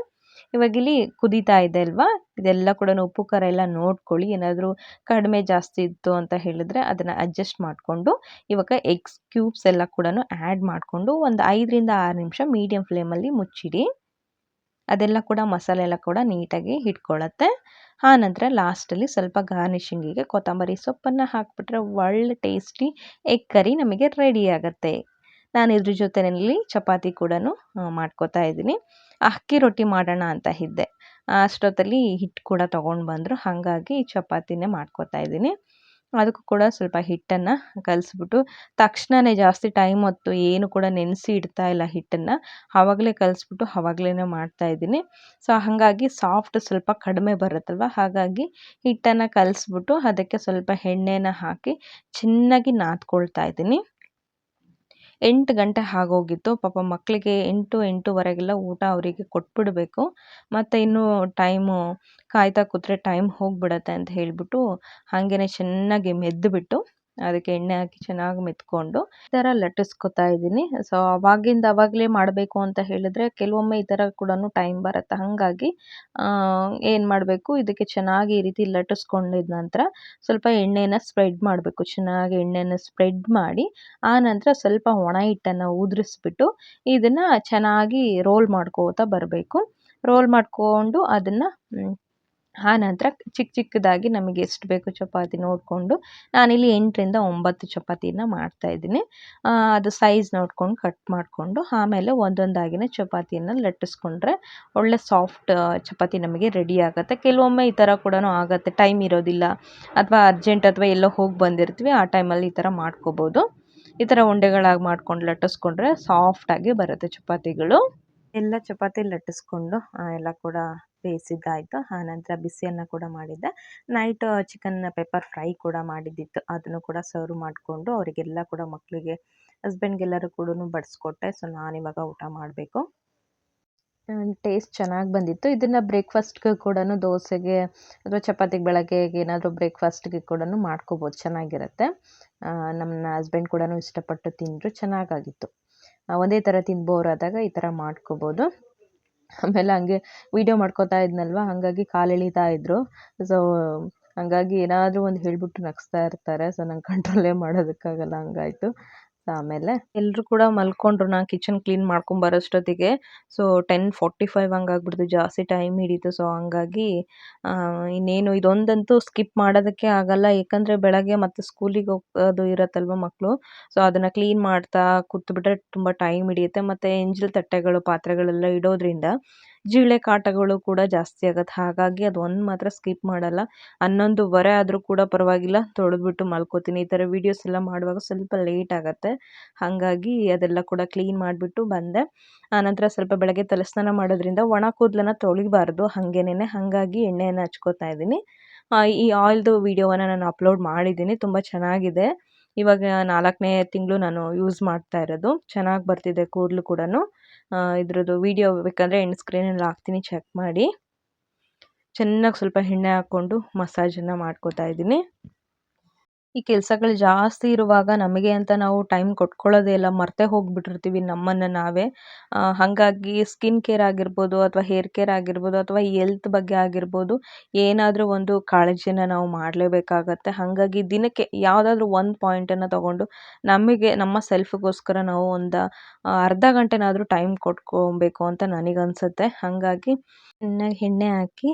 ಇವಾಗ ಇಲ್ಲಿ ಕುದೀತಾ ಇದೆ ಅಲ್ವಾ? ಇದೆಲ್ಲ ಕೂಡ ಉಪ್ಪು, ಖಾರ ಎಲ್ಲ ನೋಡ್ಕೊಳ್ಳಿ. ಏನಾದರೂ ಕಡಿಮೆ ಜಾಸ್ತಿ ಇತ್ತು ಅಂತ ಹೇಳಿದ್ರೆ ಅದನ್ನು ಅಡ್ಜಸ್ಟ್ ಮಾಡಿಕೊಂಡು ಇವಾಗ ಎಗ್ಸ್ ಕ್ಯೂಬ್ಸ್ ಎಲ್ಲ ಕೂಡ ಆ್ಯಡ್ ಮಾಡಿಕೊಂಡು ಒಂದು ಐದರಿಂದ ಆರು ನಿಮಿಷ ಮೀಡಿಯಮ್ ಫ್ಲೇಮಲ್ಲಿ ಮುಚ್ಚಿಡಿ. ಅದೆಲ್ಲ ಕೂಡ ಮಸಾಲೆ ಎಲ್ಲ ಕೂಡ ನೀಟಾಗಿ ಹಿಡ್ಕೊಳ್ಳುತ್ತೆ ಆನಂತರ ನಂತರ ಲಾಸ್ಟಲ್ಲಿ ಸ್ವಲ್ಪ ಗಾರ್ನಿಷಿಂಗಿಗೆ ಕೊತ್ತಂಬರಿ ಸೊಪ್ಪನ್ನು ಹಾಕಿಬಿಟ್ರೆ ಒಳ್ಳೆ ಟೇಸ್ಟಿ ಎಗ್ ಕರಿ ನಮಗೆ ರೆಡಿ ಆಗುತ್ತೆ. ನಾನು ಇದ್ರ ಜೊತೆಯಲ್ಲಿ ಚಪಾತಿ ಕೂಡ ಮಾಡ್ಕೋತಾ ಇದ್ದೀನಿ. ಅಕ್ಕಿ ರೊಟ್ಟಿ ಮಾಡೋಣ ಅಂತ ಇದ್ದೆ. ಅಷ್ಟೊತ್ತಲ್ಲಿ ಹಿಟ್ಟು ಕೂಡ ತೊಗೊಂಡು ಬಂದರು ಹಾಗಾಗಿ ಚಪಾತಿನೇ ಮಾಡ್ಕೋತಾ ಇದ್ದೀನಿ. ಅದಕ್ಕೂ ಕೂಡ ಸ್ವಲ್ಪ ಹಿಟ್ಟನ್ನು ಕಲಸ್ಬಿಟ್ಟು ತಕ್ಷಣವೇ ಜಾಸ್ತಿ ಟೈಮ್ ಹೊತ್ತು ಏನು ಕೂಡ ನೆನೆಸಿ ಇಡ್ತಾ ಇಲ್ಲ ಹಿಟ್ಟನ್ನು ಆವಾಗಲೇ ಕಲಸ್ಬಿಟ್ಟು ಆವಾಗಲೇ ಮಾಡ್ತಾಯಿದ್ದೀನಿ ಸೊ ಹಾಗಾಗಿ ಸಾಫ್ಟ್ ಸ್ವಲ್ಪ ಕಡಿಮೆ ಬರುತ್ತಲ್ವ? ಹಾಗಾಗಿ ಹಿಟ್ಟನ್ನು ಕಲಸ್ಬಿಟ್ಟು ಅದಕ್ಕೆ ಸ್ವಲ್ಪ ಎಣ್ಣೆನ ಹಾಕಿ ಚೆನ್ನಾಗಿ ನಾದ್ಕೊಳ್ತಾ ಇದ್ದೀನಿ. ಎಂಟು ಗಂಟೆ ಆಗೋಗಿತ್ತು. ಪಾಪ ಮಕ್ಕಳಿಗೆ ಎಂಟು, ಎಂಟೂವರೆಗೆಲ್ಲ ಊಟ ಅವರಿಗೆ ಕೊಟ್ಬಿಡಬೇಕು. ಮತ್ತು ಇನ್ನೂ ಟೈಮು ಕಾಯ್ತಾ ಕೂತ್ರೆ ಟೈಮ್ ಹೋಗಿಬಿಡತ್ತೆ ಅಂತ ಹೇಳಿಬಿಟ್ಟು ಹಾಗೆಯೇ ಚೆನ್ನಾಗಿ ಮೆದ್ದುಬಿಟ್ಟು ಅದಕ್ಕೆ ಎಣ್ಣೆ ಹಾಕಿ ಚೆನ್ನಾಗಿ ಮೆತ್ಕೊಂಡು ಈ ಥರ ಲಟ್ಟಿಸ್ಕೊತಾ ಇದ್ದೀನಿ. ಸೊ ಅವಾಗಿಂದ ಅವಾಗಲೇ ಮಾಡಬೇಕು ಅಂತ ಹೇಳಿದ್ರೆ ಕೆಲವೊಮ್ಮೆ ಈ ಥರ ಕೂಡ ಟೈಮ್ ಬರುತ್ತೆ. ಹಾಗಾಗಿ ಏನು ಮಾಡಬೇಕು? ಇದಕ್ಕೆ ಚೆನ್ನಾಗಿ ಈ ರೀತಿ ಲಟ್ಟಿಸ್ಕೊಂಡಿದ ನಂತರ ಸ್ವಲ್ಪ ಎಣ್ಣೆನ ಸ್ಪ್ರೆಡ್ ಮಾಡಬೇಕು. ಚೆನ್ನಾಗಿ ಎಣ್ಣೆನ ಸ್ಪ್ರೆಡ್ ಮಾಡಿ, ಆ ನಂತರ ಸ್ವಲ್ಪ ಒಣ ಹಿಟ್ಟನ್ನು ಉದುರಿಸ್ಬಿಟ್ಟು ಇದನ್ನು ಚೆನ್ನಾಗಿ ರೋಲ್ ಮಾಡ್ಕೋತಾ ಬರಬೇಕು. ರೋಲ್ ಮಾಡಿಕೊಂಡು ಅದನ್ನು ಆ ನಂತರ ಚಿಕ್ಕ ಚಿಕ್ಕದಾಗಿ ನಮಗೆ ಎಷ್ಟು ಬೇಕು ಚಪಾತಿ ನೋಡಿಕೊಂಡು ನಾನಿಲ್ಲಿ ಎಂಟರಿಂದ ಒಂಬತ್ತು ಚಪಾತಿನ ಮಾಡ್ತಾಯಿದ್ದೀನಿ ಅದು ಸೈಜ್ ನೋಡ್ಕೊಂಡು ಕಟ್ ಮಾಡಿಕೊಂಡು ಆಮೇಲೆ ಒಂದೊಂದಾಗಿನೇ ಚಪಾತಿಯನ್ನು ಲಟ್ಟಿಸ್ಕೊಂಡ್ರೆ ಒಳ್ಳೆ ಸಾಫ್ಟ್ ಚಪಾತಿ ನಮಗೆ ರೆಡಿ ಆಗುತ್ತೆ. ಕೆಲವೊಮ್ಮೆ ಈ ಥರ ಕೂಡ ಆಗುತ್ತೆ. ಟೈಮ್ ಇರೋದಿಲ್ಲ. ಅಥವಾ ಅರ್ಜೆಂಟ್ ಅಥವಾ ಎಲ್ಲೋ ಹೋಗಿ ಬಂದಿರ್ತೀವಿ, ಆ ಟೈಮಲ್ಲಿ ಈ ಥರ ಮಾಡ್ಕೋಬೋದು. ಈ ಥರ ಉಂಡೆಗಳಾಗಿ ಮಾಡ್ಕೊಂಡು ಲಟ್ಟಿಸ್ಕೊಂಡ್ರೆ ಸಾಫ್ಟಾಗಿ ಬರುತ್ತೆ ಚಪಾತಿಗಳು. ಎಲ್ಲ ಚಪಾತಿ ಲಟ್ಟಿಸ್ಕೊಂಡು ಎಲ್ಲ ಕೂಡ ಬೇಯಿಸಿದ್ದಾಯಿತು. ಆನಂತರ ಬಿಸಿಯನ್ನು ಕೂಡ ಮಾಡಿದ್ದೆ. ನೈಟ್ ಚಿಕನ್ ಪೆಪ್ಪರ್ ಫ್ರೈ ಕೂಡ ಮಾಡಿದ್ದಿತ್ತು. ಅದನ್ನು ಕೂಡ ಸರ್ವ್ ಮಾಡಿಕೊಂಡು ಅವರಿಗೆಲ್ಲ ಕೂಡ ಮಕ್ಕಳಿಗೆ ಹಸ್ಬೆಂಡ್ಗೆಲ್ಲರೂ ಕೂಡ ಬಡಿಸ್ಕೊಟ್ಟೆ. ಸೊ ನಾನಿವಾಗ ಊಟ ಮಾಡಬೇಕು. ಟೇಸ್ಟ್ ಚೆನ್ನಾಗಿ ಬಂದಿತ್ತು. ಇದನ್ನು ಬ್ರೇಕ್ಫಾಸ್ಟ್ಗೆ ಕೂಡ ದೋಸೆಗೆ ಅಥವಾ ಚಪಾತಿಗೆ ಬೆಳಗ್ಗೆ ಏನಾದರೂ ಬ್ರೇಕ್ಫಾಸ್ಟ್ಗೆ ಕೂಡ ಮಾಡ್ಕೋಬೋದು. ಚೆನ್ನಾಗಿರುತ್ತೆ. ನಮ್ಮ ಹಸ್ಬೆಂಡ್ ಕೂಡ ಇಷ್ಟಪಟ್ಟು ತಿಂದರು ಚೆನ್ನಾಗಾಗಿತ್ತು. ಒಂದೇ ಥರ ತಿನ್ಬೋರಾದಾಗ ಈ ಥರ ಮಾಡ್ಕೋಬೋದು. ಆಮೇಲೆ ಹಂಗೆ ವೀಡಿಯೋ ಮಾಡ್ಕೋತಾ ಇದ್ನಲ್ವಾ? ಹಾಗಾಗಿ ಕಾಲು ಎಳಿತಾ ಇದ್ದರು ಸೊ ಹಾಗಾಗಿ ಏನಾದರೂ ಒಂದು ಹೇಳಿಬಿಟ್ಟು ನಗಿಸ್ತಾ ಇರ್ತಾರೆ. ಸೊ ನಂಗೆ ಕಂಟ್ರೋಲೇ ಮಾಡೋದಕ್ಕಾಗಲ್ಲ. ಹಂಗಾಯ್ತು. ಆಮೇಲೆ. ಎಲ್ಲರೂ ಕೂಡ ಮಲ್ಕೊಂಡ್ರು ನಾನು ಕಿಚನ್ ಕ್ಲೀನ್ ಮಾಡ್ಕೊಂಬರೋಷ್ಟೊತ್ತಿಗೆ ಸೊ ಟೆನ್ ಫಾರ್ಟಿ ಫೈವ್ ಹಂಗಾಗ್ಬಿಡ್ತು, ಜಾಸ್ತಿ ಟೈಮ್ ಹಿಡೀತು. ಸೊ ಹಂಗಾಗಿ ಇನ್ನೇನು ಇದೊಂದಂತೂ ಸ್ಕಿಪ್ ಮಾಡೋದಕ್ಕೆ ಆಗಲ್ಲ. ಏಕೆಂದರೆ ಬೆಳಗ್ಗೆ ಮತ್ತೆ ಸ್ಕೂಲಿಗೆ ಹೋಗೋದು ಇರತ್ತಲ್ವ ಮಕ್ಕಳು ಸೊ ಅದನ್ನು ಕ್ಲೀನ್ ಮಾಡ್ತಾ ಕೂತ್ಬಿಟ್ರೆ ತುಂಬ ಟೈಮ್ ಹಿಡಿಯುತ್ತೆ. ಮತ್ತು, ಎಂಜಲ್ ತಟ್ಟೆಗಳು, ಪಾತ್ರೆಗಳೆಲ್ಲ ಇಡೋದ್ರಿಂದ ಜಿರಳೆ ಕಾಟಗಳು ಕೂಡ ಜಾಸ್ತಿ ಆಗುತ್ತೆ. ಹಾಗಾಗಿ ಅದು ಒಂದು ಮಾತ್ರ ಸ್ಕಿಪ್ ಮಾಡಲ್ಲ. ಹನ್ನೊಂದುವರೆ ಆದರೂ ಕೂಡ ಪರವಾಗಿಲ್ಲ, ತೊಳೆದ್ಬಿಟ್ಟು ಮಲ್ಕೋತೀನಿ. ಈ ಥರ ವೀಡಿಯೋಸ್ ಎಲ್ಲ ಮಾಡುವಾಗ ಸ್ವಲ್ಪ ಲೇಟ್ ಆಗುತ್ತೆ. ಹಾಗಾಗಿ ಅದೆಲ್ಲ ಕೂಡ ಕ್ಲೀನ್ ಮಾಡಿಬಿಟ್ಟು ಬಂದೆ. ಆನಂತರ ಸ್ವಲ್ಪ ಬೆಳಗ್ಗೆ ತಲೆಸ್ನಾನ ಮಾಡೋದ್ರಿಂದ ಒಣ ಕೂದಲನ್ನ ತೊಳಿಬಾರ್ದು ಹಾಗೇನೇ ಹಾಗಾಗಿ ಎಣ್ಣೆಯನ್ನು ಹಚ್ಕೋತಾ ಇದ್ದೀನಿ. ಈ ಆಯಿಲ್ದು ವೀಡಿಯೋವನ್ನು ನಾನು ಅಪ್ಲೋಡ್ ಮಾಡಿದ್ದೀನಿ. ತುಂಬ ಚೆನ್ನಾಗಿದೆ. ಇವಾಗ ನಾಲ್ಕನೇ ತಿಂಗಳು ನಾನು ಯೂಸ್ ಮಾಡ್ತಾ ಇರೋದು. ಚೆನ್ನಾಗಿ ಬರ್ತಿದೆ ಕೂದಲು ಕೂಡ ಇದ್ರದ್ದು ವೀಡಿಯೋ ಬೇಕಂದರೆ ಎಂಡ್ ಸ್ಕ್ರೀನಲ್ಲಿ ಹಾಕ್ತೀನಿ ಚೆಕ್ ಮಾಡಿ. ಚೆನ್ನಾಗಿ ಸ್ವಲ್ಪ ಎಣ್ಣೆ ಹಾಕ್ಕೊಂಡು ಮಸಾಜನ್ನು ಮಾಡ್ಕೋತಾ ಇದ್ದೀನಿ. ಈ ಕೆಲಸಗಳು ಜಾಸ್ತಿ ಇರುವಾಗ ನಮಗೆ ಅಂತ ನಾವು ಟೈಮ್ ಕೊಟ್ಕೊಳ್ಳೋದೇ ಇಲ್ಲ, ಮರ್ತೇ ಹೋಗಿಬಿಟ್ಟಿರ್ತೀವಿ ನಮ್ಮನ್ನು ನಾವೇ. ಹಾಗಾಗಿ ಸ್ಕಿನ್ ಕೇರ್ ಆಗಿರ್ಬೋದು ಅಥವಾ ಹೇರ್ ಕೇರ್ ಆಗಿರ್ಬೋದು ಅಥವಾ ಎಲ್ತ್ ಬಗ್ಗೆ ಆಗಿರ್ಬೋದು, ಏನಾದರೂ ಒಂದು ಕಾಳಜಿನ ನಾವು ಮಾಡಲೇಬೇಕಾಗತ್ತೆ. ಹಾಗಾಗಿ ದಿನಕ್ಕೆ ಯಾವುದಾದ್ರೂ ಒಂದು ಪಾಯಿಂಟನ್ನು ತಗೊಂಡು ನಮಗೆ, ನಮ್ಮ ಸೆಲ್ಫಿಗೋಸ್ಕರ ನಾವು ಒಂದು ಅರ್ಧ ಗಂಟೆನಾದರೂ ಟೈಮ್ ಕೊಟ್ಕೊಬೇಕು ಅಂತ ನನಗನ್ಸುತ್ತೆ. ಹಾಗಾಗಿ ಚೆನ್ನಾಗಿ ಎಣ್ಣೆ ಹಾಕಿ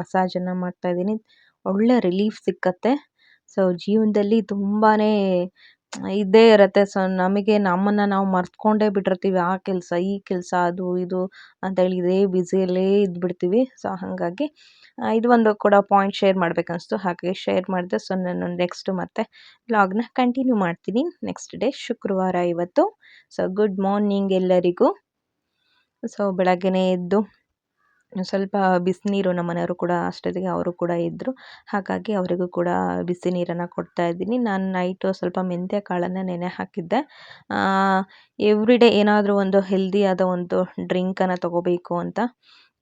ಮಸಾಜನ್ನು ಮಾಡ್ತಾಯಿದ್ದೀನಿ ಒಳ್ಳೆ ರಿಲೀಫ್ ಸಿಕ್ಕತ್ತೆ. ಸೊ ಜೀವನದಲ್ಲಿ ತುಂಬಾ ಇದ್ದೇ ಇರುತ್ತೆ. ಸೊ ನಮಗೆ ನಮ್ಮನ್ನು ನಾವು ಮರ್ತ್ಕೊಂಡೇ ಬಿಟ್ಟಿರ್ತೀವಿ. ಆ ಕೆಲಸ, ಈ ಕೆಲಸ, ಅದು, ಇದು ಅಂತೇಳಿ ಇದೇ ಬ್ಯುಸಿಯಲ್ಲೇ ಇದ್ಬಿಡ್ತೀವಿ. ಸೊ ಹಾಗಾಗಿ ಇದು ಒಂದು ಕೂಡ ಪಾಯಿಂಟ್ ಶೇರ್ ಮಾಡಬೇಕನ್ನಿಸ್ತು ಹಾಗೆ ಶೇರ್ ಮಾಡಿದೆ, ಸೊ ನಾನು ನೆಕ್ಸ್ಟ್ ಮತ್ತೆ ವ್ಲಾಗ್ನ ಕಂಟಿನ್ಯೂ ಮಾಡ್ತೀನಿ. ನೆಕ್ಸ್ಟ್ ಡೇ ಶುಕ್ರವಾರ ಇವತ್ತು. ಸೊ ಗುಡ್ ಮಾರ್ನಿಂಗ್ ಎಲ್ಲರಿಗೂ. ಸೊ ಬೆಳಗ್ಗೆನೇ ಎದ್ದು ಸ್ವಲ್ಪ ಬಿಸಿನೀರು ನಮ್ಮ ಮನೆಯವರು ಕೂಡ ಅಷ್ಟೊತ್ತಿಗೆ ಅವರು ಕೂಡ ಇದ್ದರು ಹಾಗಾಗಿ ಅವರಿಗೂ ಕೂಡ ಬಿಸಿ ನೀರನ್ನು ಕೊಡ್ತಾ ಇದ್ದೀನಿ. ನಾನು ನೈಟು ಸ್ವಲ್ಪ ಮೆಂತ್ಯ ಕಾಳನ್ನು ನೆನೆ ಹಾಕಿದ್ದೆ. ಎವ್ರಿ ಡೇ ಏನಾದರೂ ಒಂದು ಹೆಲ್ದಿಯಾದ ಒಂದು ಡ್ರಿಂಕನ್ನು ತಗೋಬೇಕು ಅಂತ.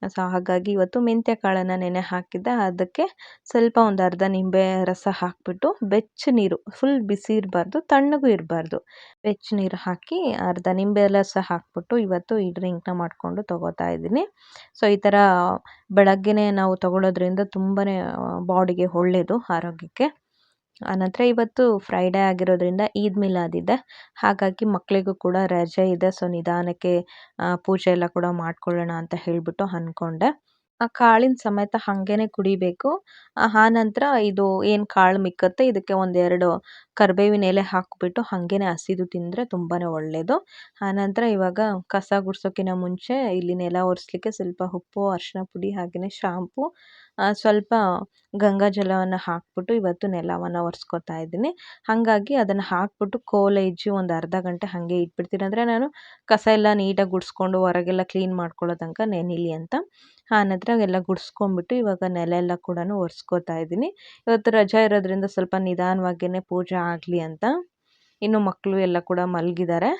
ಸೊ, ಹಾಗಾಗಿ ಇವತ್ತು ಮೆಂತ್ಯ ಕಾಳನ್ನು ನೆನೆ ಹಾಕಿದ್ದೆ. ಅದಕ್ಕೆ ಸ್ವಲ್ಪ ಒಂದು ಅರ್ಧ ನಿಂಬೆ ರಸ ಹಾಕಿಬಿಟ್ಟು ಬೆಚ್ಚ ನೀರು ಫುಲ್ ಬಿಸಿ ಇರಬಾರ್ದು, ತಣ್ಣಗೂ ಇರಬಾರ್ದು. ಬೆಚ್ಚ ನೀರು ಹಾಕಿ ಅರ್ಧ ನಿಂಬೆ ರಸ ಹಾಕಿಬಿಟ್ಟು ಇವತ್ತು ಈ ಡ್ರಿಂಕ್ನ ಮಾಡಿಕೊಂಡು ತೊಗೋತಾ ಇದ್ದೀನಿ. ಸೊ, ಈ ಥರ ಬೆಳಗ್ಗೆನೇ ನಾವು ತೊಗೊಳೋದ್ರಿಂದ ತುಂಬಾ ಬಾಡಿಗೆ ಒಳ್ಳೆಯದು ಆರೋಗ್ಯಕ್ಕೆ. ಆನಂತರ ಇವತ್ತು ಫ್ರೈಡೇ ಆಗಿರೋದ್ರಿಂದ ಈದ್ ಮಿಲಾದ್ ಇದೆ. ಹಾಗಾಗಿ ಮಕ್ಕಳಿಗೂ ಕೂಡ ರಜೆ ಇದೆ. ಸೊ ನಿಧಾನಕ್ಕೆ ಪೂಜೆ ಎಲ್ಲ ಕೂಡ ಮಾಡ್ಕೊಳ್ಳೋಣ ಅಂತ ಹೇಳಿಬಿಟ್ಟು ಅಂದ್ಕೊಂಡೆ. ಆ ಕಾಳಿನ ಸಮೇತ ಹಾಗೇನೆ ಕುಡಿಬೇಕು. ಆ ಆ ನಂತರ ಇದು ಏನು ಕಾಳು ಮಿಕ್ಕತ್ತೆ, ಇದಕ್ಕೆ ಒಂದೆರಡು ಕರಿಬೇವಿನ ಎಲೆ ಹಾಕಿಬಿಟ್ಟು ಹಾಗೇನೆ ಹಸಿದು ತಿಂದರೆ ತುಂಬಾ ಒಳ್ಳೆಯದು ಆನಂತರ ಇವಾಗ ಕಸ ಗುಡ್ಸೋಕ್ಕಿಂತ ಮುಂಚೆ ಇಲ್ಲಿ ನೆಲ ಒರೆಸ್ಲಿಕ್ಕೆ ಸ್ವಲ್ಪ ಉಪ್ಪು ಅರಿಶಿನ ಪುಡಿ ಹಾಗೆಯೇ ಶಾಂಪು ಸ್ವಲ್ಪ ಗಂಗಾ ಜಲವನ್ನು ಹಾಕ್ಬಿಟ್ಟು ಇವತ್ತು ನೆಲವನ್ನು ಒರ್ಸ್ಕೊತಾ ಇದ್ದೀನಿ. ಹಾಗಾಗಿ ಅದನ್ನು ಹಾಕ್ಬಿಟ್ಟು ಕೋಲೇಜು ಒಂದು ಅರ್ಧ ಗಂಟೆ ಹಾಗೆ ಇಟ್ಬಿಡ್ತೀನಿ. ಅಂದರೆ ನಾನು ಕಸ ಎಲ್ಲ ನೀಟಾಗಿ ಗುಡಿಸ್ಕೊಂಡು ಹೊರಗೆಲ್ಲ ಕ್ಲೀನ್ ಮಾಡ್ಕೊಳ್ಳೋ ತನಕ ನೆನಿಲಿ ಅಂತ. ಆನಂತರ ಎಲ್ಲ ಗುಡಿಸ್ಕೊಂಡ್ಬಿಟ್ಟು ಇವಾಗ ನೆಲ ಎಲ್ಲ ಕೂಡ ಒರೆಸ್ಕೋತಾ ಇದ್ದೀನಿ. ಇವತ್ತು ರಜಾ ಇರೋದ್ರಿಂದ ಸ್ವಲ್ಪ ನಿಧಾನವಾಗಿಯೇ ಪೂಜೆ ಆಗಲಿ ಅಂತ. ಇನ್ನು ಮಕ್ಕಳು ಎಲ್ಲ ಕೂಡ ಮಲಗಿದ್ದಾರೆ.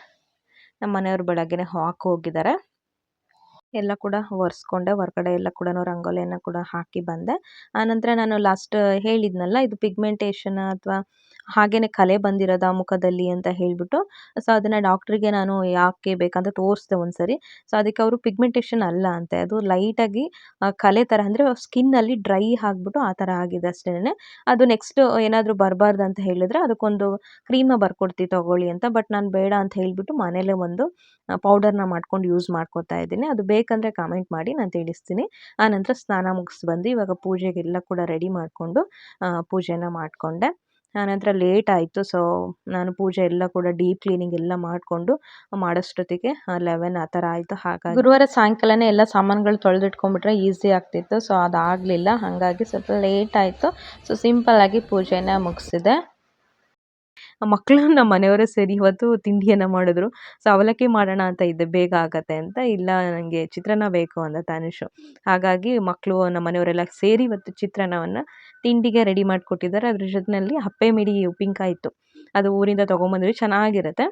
ನಮ್ಮ ಮನೆಯವ್ರು ಬೆಳಗ್ಗೆನೇ ವಾಕ್ ಹೋಗಿದ್ದಾರೆ. ಎಲ್ಲ ಕೂಡ ಒರೆಸ್ಕೊಂಡೆ, ಹೊರಗಡೆ ಎಲ್ಲ ಕೂಡ ರಂಗೋಲಿಯನ್ನು ಕೂಡ ಹಾಕಿ ಬಂದೆ. ಆನಂತರ ನಾನು ಲಾಸ್ಟ್ ಹೇಳಿದ್ನಲ್ಲ, ಇದು ಪಿಗ್ಮೆಂಟೇಷನ್ ಅಥವಾ ಹಾಗೇನೆ ಕಲೆ ಬಂದಿರೋದ ಮುಖದಲ್ಲಿ ಅಂತ ಹೇಳಿಬಿಟ್ಟು ಸೊ ಅದನ್ನು ಡಾಕ್ಟ್ರಿಗೆ ನಾನು ಯಾಕೆ ಬೇಕಂತ ತೋರಿಸ್ದೆ ಒಂದ್ಸರಿ. ಸೊ ಅದಕ್ಕೆ ಅವರು ಪಿಗ್ಮೆಂಟೇಷನ್ ಅಲ್ಲ ಅಂತೆ, ಅದು ಲೈಟಾಗಿ ಕಲೆ ಥರ, ಅಂದರೆ ಸ್ಕಿನ್ನಲ್ಲಿ ಡ್ರೈ ಆಗಿಬಿಟ್ಟು ಆ ಥರ ಆಗಿದೆ ಅಷ್ಟೇ ಅದು ನೆಕ್ಸ್ಟ್ ಏನಾದರೂ ಬರಬಾರ್ದು ಅಂತ ಹೇಳಿದರೆ ಅದಕ್ಕೊಂದು ಕ್ರೀಮ್ನ ಬರ್ಕೊಡ್ತೀವಿ ತಗೊಳ್ಳಿ ಅಂತ ಬಟ್ ನಾನು ಬೇಡ ಅಂತ ಹೇಳಿಬಿಟ್ಟು ಮನೇಲೇ ಒಂದು ಪೌಡರ್ನ ಮಾಡ್ಕೊಂಡು ಯೂಸ್ ಮಾಡ್ಕೊತಾ ಇದ್ದೀನಿ. ಅದು ಬೇಕಂದರೆ ಕಾಮೆಂಟ್ ಮಾಡಿ ನಾನು ತಿಳಿಸ್ತೀನಿ. ಆನಂತರ ಸ್ನಾನ ಮುಗಿಸಿ ಬಂದು ಇವಾಗ ಪೂಜೆಗೆಲ್ಲ ಕೂಡ ರೆಡಿ ಮಾಡಿಕೊಂಡು ಪೂಜೆನ ಮಾಡಿಕೊಂಡೆ. ಆನಂತರ ಲೇಟ್ ಆಯಿತು ಸೊ ನಾನು ಪೂಜೆ ಎಲ್ಲ ಕೂಡ ಡೀಪ್ ಕ್ಲೀನಿಂಗ್ ಎಲ್ಲ ಮಾಡಿಕೊಂಡು ಮಾಡೋಷ್ಟೊತ್ತಿಗೆ ಲೆವೆನ್ ಆ ಥರ ಆಯಿತು. ಹಾಗಾಗಿ ಗುರುವಾರ ಸಾಯಂಕಾಲನೇ ಎಲ್ಲ ಸಾಮಾನುಗಳು ತೊಳೆದಿಟ್ಕೊಂಡ್ಬಿಟ್ರೆ ಈಸಿ ಆಗ್ತಿತ್ತು ಸೊ ಅದಾಗಲಿಲ್ಲ. ಹಾಗಾಗಿ ಸ್ವಲ್ಪ ಲೇಟ್ ಆಯಿತು. ಸೊ ಸಿಂಪಲ್ಲಾಗಿ ಪೂಜೆನ ಮುಗಿಸಿದೆ. ಮಕ್ಕಳು ನಮ್ಮ ಮನೆಯವರೇ ಸೇರಿ ಇವತ್ತು ತಿಂಡಿಯನ್ನು ಮಾಡಿದ್ರು. ಸೊ ಅವಲಕ್ಕಿ ಮಾಡೋಣ ಅಂತ ಇದ್ದೆ. ಬೇಗ ಆಗತ್ತೆ ಅಂತ. ಇಲ್ಲ ನನಗೆ ಚಿತ್ರಾನ್ನ ಬೇಕು ಅಂತ ತಾನಿಶು ಹಾಗಾಗಿ ಮಕ್ಕಳು ನಮ್ಮ ಮನೆಯವರೆಲ್ಲ ಸೇರಿ ಇವತ್ತು ಚಿತ್ರಾನ್ನವನ್ನು ತಿಂಡಿಗೆ ರೆಡಿ ಮಾಡಿಕೊಟ್ಟಿದ್ದಾರೆ. ಅದ್ರ ಜೊತೆಯಲ್ಲಿ ಹಪ್ಪೆ ಮಿಡಿ ಉಪ್ಪಿನಕಾಯಿ ಇತ್ತು ಅದು ಊರಿಂದ ತೊಗೊಂಬಂದ್ವಿ ಚೆನ್ನಾಗಿರುತ್ತೆ.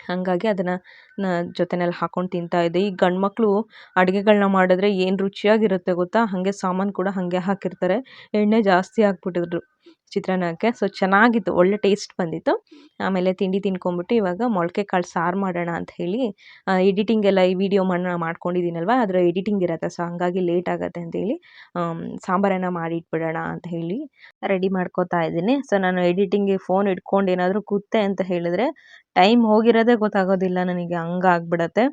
ಹಾಗಾಗಿ ಅದನ್ನು ನ ಜೊತೆನಲ್ಲಿ ಹಾಕೊಂಡು ತಿಂತಾ ಇದ್ದೆ. ಈ ಗಂಡು ಮಕ್ಕಳು ಅಡುಗೆಗಳನ್ನ ಮಾಡಿದ್ರೆ ಏನು ರುಚಿಯಾಗಿರುತ್ತೆ ಗೊತ್ತಾ? ಹಾಗೆ ಸಾಮಾನು ಕೂಡ ಹಾಗೆ ಹಾಕಿರ್ತಾರೆ. ಎಣ್ಣೆ ಜಾಸ್ತಿ ಹಾಕ್ಬಿಟ್ಟಿದ್ರು. ಚಿತ್ರಾನ್ನಕ್ಕೆ. ಸೊ ಚೆನ್ನಾಗಿತ್ತು, ಒಳ್ಳೆ ಟೇಸ್ಟ್ ಬಂದಿತ್ತು. ಆಮೇಲೆ ತಿಂಡಿ ತಿನ್ಕೊಂಬಿಟ್ಟು ಇವಾಗ ಮೊಳಕೆ ಕಾಳು ಸಾರು ಮಾಡೋಣ ಅಂತ ಹೇಳಿ ಎಡಿಟಿಂಗ್ ಎಲ್ಲ ಈ ವಿಡಿಯೋ ಮಣ್ಣ ಮಾಡ್ಕೊಂಡಿದ್ದೀನಲ್ವ? ಅದರ ಎಡಿಟಿಂಗ್ ಇರತ್ತೆ. ಸೊ ಹಂಗಾಗಿ ಲೇಟ್ ಆಗುತ್ತೆ ಅಂತೇಳಿ ಸಾಂಬಾರನ್ನು ಮಾಡಿ ಇಟ್ಬಿಡೋಣ ಅಂತ ಹೇಳಿ ರೆಡಿ ಮಾಡ್ಕೋತಾ ಇದ್ದೀನಿ. ಸೊ ನಾನು ಎಡಿಟಿಂಗ್ಗೆ ಫೋನ್ ಇಟ್ಕೊಂಡು ಏನಾದರೂ ಕೂತೆ ಅಂತ ಹೇಳಿದ್ರೆ ಟೈಮ್ ಹೋಗಿರೋದೇ ಗೊತ್ತಾಗೋದಿಲ್ಲ ನನಗೆ. ಹಂಗಾಗ್ಬಿಡತ್ತೆ.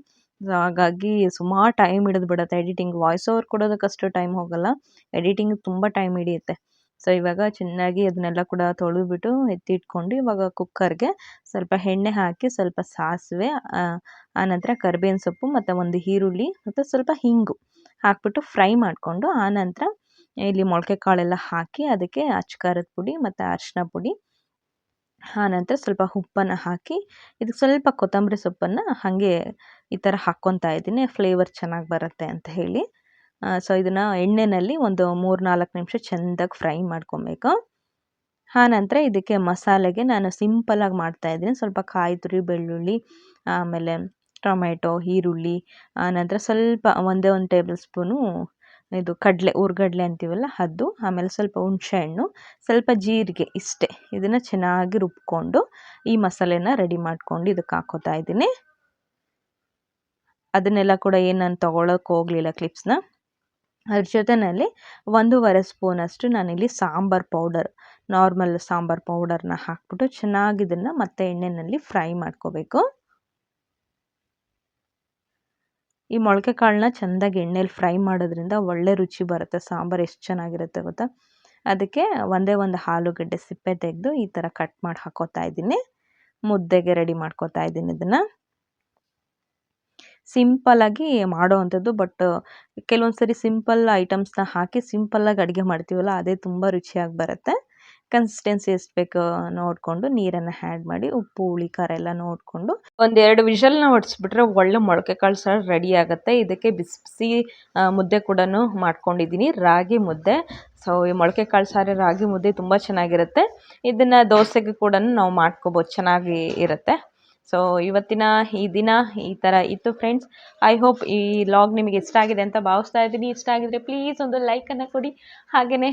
ಹಾಗಾಗಿ ಸುಮಾರು ಟೈಮ್ ಹಿಡಿದ್ಬಿಡತ್ತೆ. ಎಡಿಟಿಂಗ್ ವಾಯ್ಸ್ ಓವರ್ ಕೊಡೋದಕ್ಕಷ್ಟು ಟೈಮ್ ಹೋಗಲ್ಲ. ಎಡಿಟಿಂಗ್ ತುಂಬ ಟೈಮ್ ಹಿಡಿಯುತ್ತೆ. ಸೊ ಇವಾಗ ಚೆನ್ನಾಗಿ ಅದನ್ನೆಲ್ಲ ಕೂಡ ತೊಳೆದ್ಬಿಟ್ಟು ಎತ್ತಿಟ್ಕೊಂಡು ಇವಾಗ ಕುಕ್ಕರ್ಗೆ ಸ್ವಲ್ಪ ಎಣ್ಣೆ ಹಾಕಿ ಸ್ವಲ್ಪ ಸಾಸಿವೆ ಆನಂತರ ಕರಿಬೇವಿನ ಸೊಪ್ಪು ಮತ್ತು ಒಂದು ಈರುಳ್ಳಿ ಮತ್ತು ಸ್ವಲ್ಪ ಹಿಂಗು ಹಾಕ್ಬಿಟ್ಟು ಫ್ರೈ ಮಾಡಿಕೊಂಡು ಆನಂತರ ಇಲ್ಲಿ ಮೊಳಕೆ ಕಾಳೆಲ್ಲ ಹಾಕಿ ಅದಕ್ಕೆ ಅಚ್ಚಕಾರದ ಪುಡಿ ಮತ್ತು ಅರಿಶಿನ ಪುಡಿ ಆನಂತರ ಸ್ವಲ್ಪ ಉಪ್ಪನ್ನು ಹಾಕಿ ಇದಕ್ಕೆ ಸ್ವಲ್ಪ ಕೊತ್ತಂಬರಿ ಸೊಪ್ಪನ್ನು ಹಾಗೆ ಈ ಥರ ಹಾಕ್ಕೊತಾ ಇದ್ದೀನಿ ಫ್ಲೇವರ್ ಚೆನ್ನಾಗಿ ಬರುತ್ತೆ ಅಂತ ಹೇಳಿ. ಸೊ ಇದನ್ನು ಎಣ್ಣೆಯಲ್ಲಿ ಒಂದು ಮೂರು ನಾಲ್ಕು ನಿಮಿಷ ಚೆಂದಾಗಿ ಫ್ರೈ ಮಾಡ್ಕೊಬೇಕು. ಆನಂತರ ಇದಕ್ಕೆ ಮಸಾಲೆಗೆ ನಾನು ಸಿಂಪಲಾಗಿ ಮಾಡ್ತಾಯಿದ್ದೀನಿ ಸ್ವಲ್ಪ ಕಾಯಿ ತುರಿ, ಬೆಳ್ಳುಳ್ಳಿ, ಆಮೇಲೆ ಟೊಮೆಟೊ ಈರುಳ್ಳಿ ಆನಂತರ ಸ್ವಲ್ಪ ಒಂದೇ ಒಂದು ಟೇಬಲ್ ಸ್ಪೂನು ಇದು ಕಡಲೆ ಹುರ್ಗಡ್ಲೆ ಅಂತೀವಲ್ಲ ಅದು, ಆಮೇಲೆ ಸ್ವಲ್ಪ ಹುಣಸೆಹಣ್ಣು ಸ್ವಲ್ಪ ಜೀರಿಗೆ ಇಷ್ಟೇ. ಇದನ್ನು ಚೆನ್ನಾಗಿ ರುಬ್ಕೊಂಡು ಈ ಮಸಾಲೆನ ರೆಡಿ ಮಾಡ್ಕೊಂಡು ಇದಕ್ಕೆ ಹಾಕೋತಾ ಇದ್ದೀನಿ. ಅದನ್ನೆಲ್ಲ ಕೂಡ ಏನು ನಾನು ತೊಗೊಳಕ್ಕೆ ಹೋಗಲಿಲ್ಲ ಕ್ಲಿಪ್ಸ್ನ ಅದ್ರ ಜೊತೆಯಲ್ಲಿ ಒಂದೂವರೆ ಸ್ಪೂನಷ್ಟು ನಾನಿಲ್ಲಿ ಸಾಂಬಾರು ಪೌಡರ್, ನಾರ್ಮಲ್ ಸಾಂಬಾರು ಪೌಡರ್ನ ಹಾಕ್ಬಿಟ್ಟು ಚೆನ್ನಾಗಿ ಇದನ್ನು ಮತ್ತೆ ಎಣ್ಣೆಯಲ್ಲಿ ಫ್ರೈ ಮಾಡ್ಕೋಬೇಕು. ಈ ಮೊಳಕೆ ಕಾಳನ್ನ ಚೆಂದಾಗಿ ಎಣ್ಣೆಲಿ ಫ್ರೈ ಮಾಡೋದ್ರಿಂದ ಒಳ್ಳೆ ರುಚಿ ಬರುತ್ತೆ, ಸಾಂಬಾರು ಎಷ್ಟು ಚೆನ್ನಾಗಿರುತ್ತೆ ಗೊತ್ತಾ? ಅದಕ್ಕೆ ಒಂದೇ ಒಂದು ಆಲೂಗಡ್ಡೆ ಸಿಪ್ಪೆ ತೆಗೆದು ಈ ಥರ ಕಟ್ ಮಾಡಿ ಹಾಕೋತಾ ಇದ್ದೀನಿ, ಮುದ್ದೆಗೆ ರೆಡಿ ಮಾಡ್ಕೋತಾ ಇದ್ದೀನಿ ಇದನ್ನು. ಸಿಂಪಲ್ಲಾಗಿ ಮಾಡೋ ಅಂಥದ್ದು ಬಟ್ ಕೆಲವೊಂದು ಸರಿ ಸಿಂಪಲ್ ಐಟಮ್ಸ್ನ ಹಾಕಿ ಸಿಂಪಲ್ಲಾಗಿ ಅಡುಗೆ ಮಾಡ್ತೀವಲ್ಲ, ಅದೇ ತುಂಬ ರುಚಿಯಾಗಿ ಬರುತ್ತೆ. ಕನ್ಸಿಸ್ಟೆನ್ಸಿ ಎಷ್ಟು ಬೇಕು ನೋಡಿಕೊಂಡು ನೀರನ್ನು ಹ್ಯಾಡ್ ಮಾಡಿ, ಉಪ್ಪು, ಹುಳಿ, ಖಾರ ಎಲ್ಲ ನೋಡಿಕೊಂಡು ಒಂದೆರಡು ವಿಷಲ್ನ ಹೊಡೆಸ್ಬಿಟ್ರೆ ಒಳ್ಳೆ ಮೊಳಕೆ ಕಾಳು ಸಾರು ರೆಡಿ ಆಗುತ್ತೆ. ಇದಕ್ಕೆ ಬಿಸಿ ಬಿಸಿ ಮುದ್ದೆ ಕೂಡ ಮಾಡ್ಕೊಂಡಿದ್ದೀನಿ. ರಾಗಿ ಮುದ್ದೆ. ಸೊ, ಈ ಮೊಳಕೆ ಕಾಳು ಸಾರು, ರಾಗಿ ಮುದ್ದೆ ತುಂಬ ಚೆನ್ನಾಗಿರುತ್ತೆ. ಇದನ್ನು ದೋಸೆಗೆ ಕೂಡ ನಾವು ಮಾಡ್ಕೋಬೋದು, ಚೆನ್ನಾಗಿ ಇರುತ್ತೆ. ಸೊ ಇವತ್ತಿನ ಈ ದಿನ ಈ ಥರ ಇತ್ತು ಫ್ರೆಂಡ್ಸ್ ಐ ಹೋಪ್ ಈ ಲಾಗ್ ನಿಮಗೆ ಇಷ್ಟ ಆಗಿದೆ ಅಂತ ಭಾವಿಸ್ತಾ ಇದ್ದೀನಿ. ಇಷ್ಟ ಆಗಿದ್ರೆ ಪ್ಲೀಸ್ ಒಂದು ಲೈಕನ್ನು ಕೊಡಿ. ಹಾಗೆಯೇ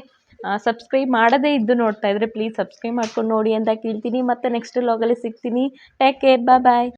ಸಬ್ಸ್ಕ್ರೈಬ್ ಮಾಡದೇ ಇದ್ದು ನೋಡ್ತಾ ಇದ್ದರೆ ಪ್ಲೀಸ್ ಸಬ್ಸ್ಕ್ರೈಬ್ ಮಾಡ್ಕೊಂಡು ನೋಡಿ ಅಂತ ಕೇಳ್ತೀನಿ. ಮತ್ತೆ ನೆಕ್ಸ್ಟ್ ಲಾಗಲ್ಲಿ ಸಿಗ್ತೀನಿ. ಟೇಕ್ ಕೇರ್ ಬಾಯ್ ಬಾಯ್